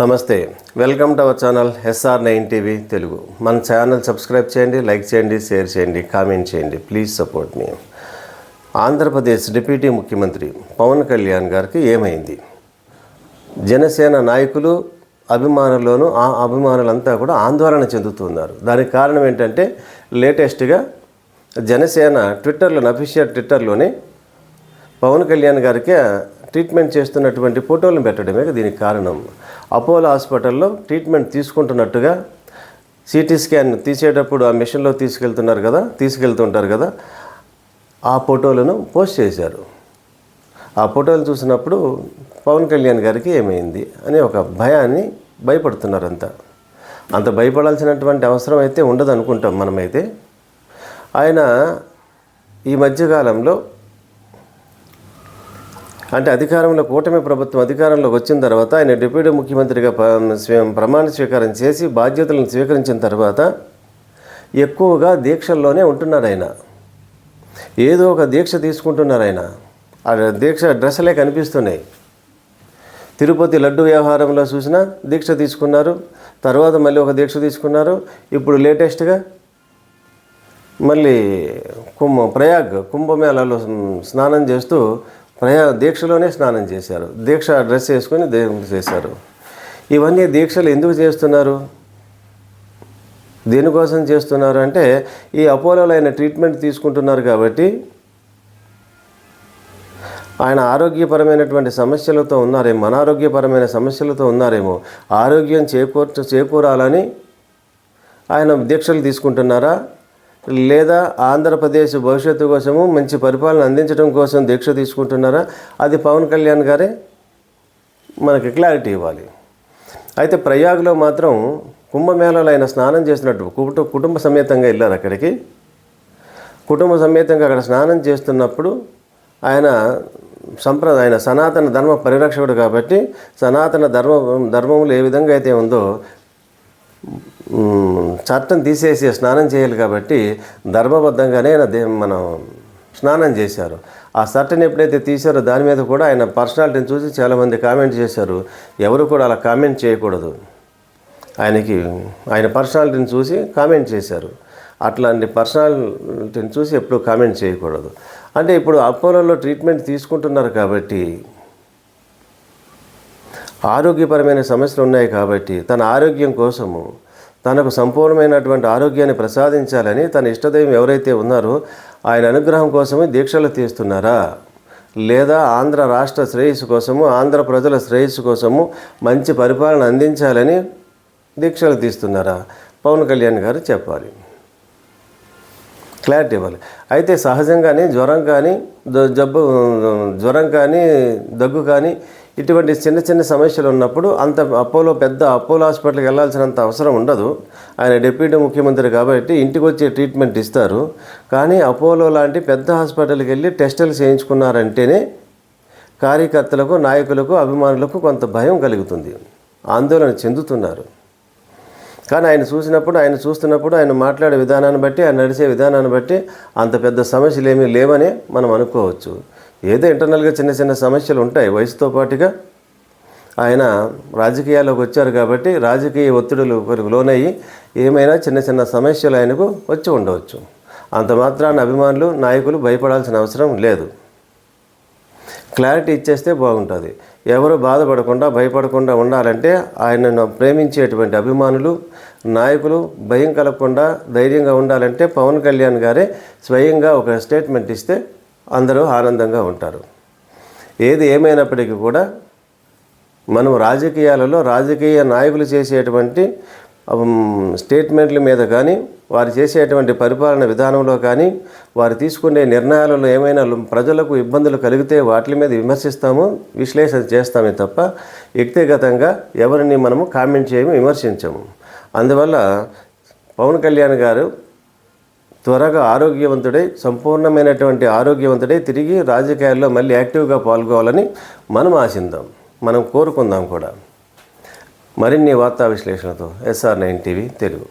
నమస్తే. Welcome to our channel SR nine TV Telugu. మన channel subscribe చేయండి లైక్ చేయండి షేర్ చేయండి కామెంట్ చేయండి. ప్లీజ్ సపోర్ట్ మీ. ఆంధ్రప్రదేశ్ డిప్యూటీ ముఖ్యమంత్రి పవన్ కళ్యాణ్ గారికి ఏమైంది? జనసేన నాయకులు అభిమానుల్లోనూ ఆ అభిమానులంతా కూడా ఆందోళన చెందుతున్నారు. దానికి కారణం ఏంటంటే లేటెస్ట్గా జనసేన ట్విట్టర్లో అఫీషియల్ ట్విట్టర్లోనే పవన్ కళ్యాణ్ గారికి ట్రీట్మెంట్ చేస్తున్నటువంటి ఫోటోలను పెట్టడమే దీనికి కారణం. అపోలో హాస్పిటల్లో ట్రీట్మెంట్ తీసుకుంటున్నట్టుగా సిటీ స్కాన్ తీసేటప్పుడు ఆ మిషన్లో తీసుకెళ్తున్నారు కదా తీసుకెళ్తుంటారు కదా ఆ ఫోటోలను పోస్ట్ చేశారు. ఆ ఫోటోలు చూసినప్పుడు పవన్ కళ్యాణ్ గారికి ఏమైంది అనే ఒక భయాన్ని భయపడుతున్నారు అంతా అంత భయపడాల్సినటువంటి అవసరం అయితే ఉండదు అనుకుంటాం మనమైతే. ఆయన ఈ మధ్యకాలంలో అంటే అధికారంలో కూటమి ప్రభుత్వం అధికారంలోకి వచ్చిన తర్వాత ఆయన డిప్యూటీ ముఖ్యమంత్రిగా ప్రమాణ స్వీకారం చేసి బాధ్యతలను స్వీకరించిన తర్వాత ఎక్కువగా దీక్షల్లోనే ఉంటున్నారు ఆయన. ఏదో ఒక దీక్ష తీసుకుంటున్నారు ఆయన. ఆ దీక్ష డ్రెస్సులే కనిపిస్తున్నాయి. తిరుపతి లడ్డు వ్యవహారంలో చూసినా దీక్ష తీసుకున్నారు తర్వాత మళ్ళీ ఒక దీక్ష తీసుకున్నారు ఇప్పుడు లేటెస్ట్గా మళ్ళీ కుంభ ప్రయాగ్ కుంభమేళాలో స్నానం చేస్తూ ప్రయా దీక్షలోనే స్నానం చేశారు. దీక్ష డ్రెస్ వేసుకొని దే చేశారు. ఇవన్నీ దీక్షలు ఎందుకు చేస్తున్నారు? దేనికోసం చేస్తున్నారు అంటే ఈ అపోలోలో ఆయన ట్రీట్మెంట్ తీసుకుంటున్నారు కాబట్టి ఆయన ఆరోగ్యపరమైనటువంటి సమస్యలతో ఉన్నారేమో అనారోగ్యపరమైన సమస్యలతో ఉన్నారేమో ఆరోగ్యం చేకూర్చ చేకూరాలని ఆయన దీక్షలు తీసుకుంటున్నారా? లేదా ఆంధ్రప్రదేశ్ భవిష్యత్తు కోసము మంచి పరిపాలన అందించడం కోసం దీక్ష తీసుకుంటున్నారా? అది పవన్ కళ్యాణ్ గారే? మనకి క్లారిటీ ఇవ్వాలి. అయితే ప్రయాగ్లో మాత్రం కుంభమేళలో ఆయన స్నానం చేసినట్టు కుటుంబ కుటుంబ సమేతంగా వెళ్ళారు అక్కడికి. కుటుంబ సమేతంగా అక్కడ స్నానం చేస్తున్నప్పుడు ఆయన సంప్రదాయ ఆయన సనాతన ధర్మ పరిరక్షకుడు కాబట్టి సనాతన ధర్మ ధర్మములు ఏ విధంగా అయితే ఉందో చట్టం తీసేసి స్నానం చేయాలి కాబట్టి ధర్మబద్ధంగానే ఆయన దే- మనం స్నానం చేశారు. ఆ సర్టన్ ఎప్పుడైతే తీశారో దాని మీద కూడా ఆయన పర్సనాలిటీని చూసి చాలామంది కామెంట్ చేశారు. ఎవరు కూడా అలా కామెంట్ చేయకూడదు. ఆయనకి ఆయన పర్సనాలిటీని చూసి కామెంట్ చేశారు. అట్లాంటి పర్సనాలిటీని చూసి ఎప్పుడు కామెంట్ చేయకూడదు. అంటే ఇప్పుడు అపోలోలో ట్రీట్మెంట్ తీసుకుంటున్నారు కాబట్టి ఆరోగ్యపరమైన సమస్యలు ఉన్నాయి కాబట్టి తన ఆరోగ్యం కోసము తనకు సంపూర్ణమైనటువంటి ఆరోగ్యాన్ని ప్రసాదించాలని తన ఇష్టదైవం ఎవరైతే ఉన్నారో ఆయన అనుగ్రహం కోసమే దీక్షలు తీస్తున్నారా? లేదా ఆంధ్ర రాష్ట్ర శ్రేయస్సు కోసము ఆంధ్ర ప్రజల శ్రేయస్సు కోసము మంచి పరిపాలన అందించాలని దీక్షలు తీస్తున్నారా? పవన్ కళ్యాణ్ గారు చెప్పాలి. క్లారిటీ ఇవ్వాలి. అయితే సహజంగానే జ్వరం కానీ జబ్బు జ్వరం కానీ దగ్గు కానీ ఇటువంటి చిన్న చిన్న సమస్యలు ఉన్నప్పుడు అంత అపోలో పెద్ద అపోలో హాస్పిటల్కి వెళ్ళాల్సినంత అవసరం ఉండదు. ఆయన డిప్యూటీ ముఖ్యమంత్రి కాబట్టి ఇంటికి వచ్చే ట్రీట్మెంట్ ఇస్తారు. కానీ అపోలో లాంటి పెద్ద హాస్పిటల్కి వెళ్ళి టెస్టులు చేయించుకున్నారంటేనే కార్యకర్తలకు నాయకులకు అభిమానులకు కొంత భయం కలుగుతుంది. ఆందోళన చెందుతున్నారు. కానీ ఆయన చూసినప్పుడు ఆయన చూస్తున్నప్పుడు ఆయన మాట్లాడే విధానాన్ని బట్టి ఆయన నడిచే విధానాన్ని బట్టి అంత పెద్ద సమస్యలు ఏమీ లేవని మనం అనుకోవచ్చు. ఏదో ఇంటర్నల్గా చిన్న చిన్న సమస్యలు ఉంటాయి వయసుతో పాటుగా. ఆయన రాజకీయాల్లోకి వచ్చారు కాబట్టి రాజకీయ ఒత్తిడులు కొరకు లోనయ్యి ఏమైనా చిన్న చిన్న సమస్యలు ఆయనకు వచ్చి ఉండవచ్చు. అంత మాత్రాన అభిమానులు నాయకులు భయపడాల్సిన అవసరం లేదు. క్లారిటీ ఇచ్చేస్తే బాగుంటుంది. ఎవరు బాధపడకుండా భయపడకుండా ఉండాలంటే ఆయనను ప్రేమించేటువంటి అభిమానులు నాయకులు భయం కలగకుండా ధైర్యంగా ఉండాలంటే పవన్ కళ్యాణ్ గారే స్వయంగా ఒక స్టేట్మెంట్ ఇస్తే అందరూ ఆనందంగా ఉంటారు. ఏది ఏమైనప్పటికీ కూడా మనం రాజకీయాలలో రాజకీయ నాయకులు చేసేటువంటి స్టేట్మెంట్ల మీద కానీ వారు చేసేటువంటి పరిపాలన విధానంలో కానీ వారు తీసుకునే నిర్ణయాలలో ఏమైనా ప్రజలకు ఇబ్బందులు కలిగితే వాటి మీద విమర్శిస్తాము విశ్లేషణ చేస్తామే తప్ప వ్యక్తిగతంగా ఎవరిని మనము కామెంట్ చేయము విమర్శించము. అందువల్ల పవన్ కళ్యాణ్ గారు త్వరగా ఆరోగ్యవంతుడై సంపూర్ణమైనటువంటి ఆరోగ్యవంతుడై తిరిగి రాజకీయాల్లో మళ్ళీ యాక్టివ్గా పాల్గొవాలని మనం ఆశిద్దాం మనం కోరుకుందాం కూడా. మరిన్ని వార్తా విశ్లేషణతో ఎస్ఆర్ నైన్ టీవీ తెలుగు.